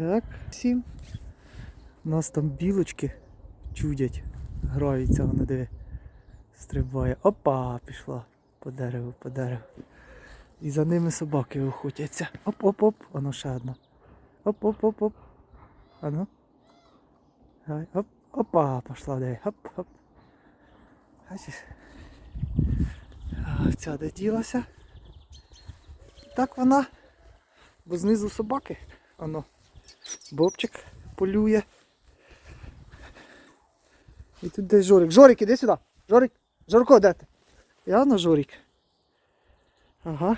Так, всім. У нас там білочки чудять, граються, воно диви. Стрибає. Опа, пішла по дереву, по дереву. І за ними собаки охотяться. Оп-оп-оп, воно ще одна. Оп-оп-оп-оп. Ану. Оп, опа, пошла, диви. Хоп-хоп. Бачиш? Ця де ділася? Так вона. Бо знизу собаки. Воно. Бобчик полює. І тут десь Жорик. Жорик, іди сюди. Жорик. Жорко, де ти? Я на Жорик. Ага.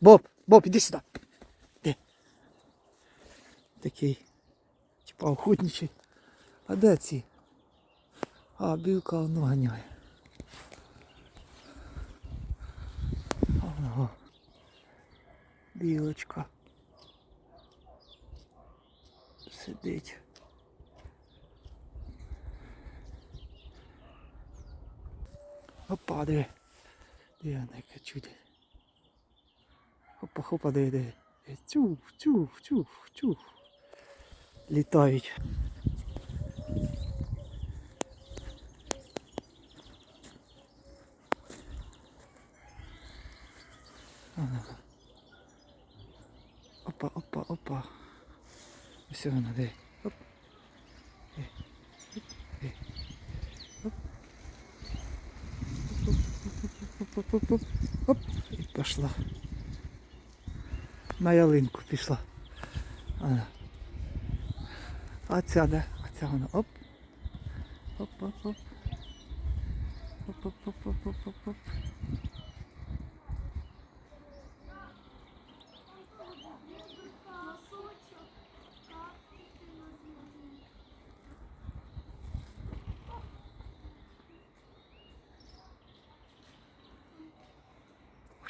Боб, Боб, іди сюди. Де? Такий. Типа охотничий. А де ці? А, білка воно ганяє. Ага. Білочка. Сидить. Опа, диви. Диви, яка чудо. Хопа, хопа, диви. Диви. Тюф, тюф, тюф, тюф. Літають. Ага. Опа, опа, опа. Ось вона, диви. Оп. Е, оп, е. Оп. Оп, оп, оп, оп, оп. І пішла. На ялинку пішла. Ага. А ця де? А ця вона. Оп. Оп, оп, оп. Оп, оп, оп, оп, оп, оп, оп.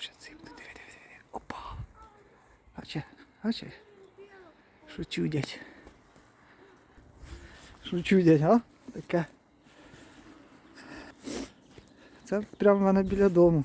Боже, цим диви, диви, диви. Опа. Бачи, бачи. Що чудять. Що чудять, а? Таке. Це прямо в мене біля дому.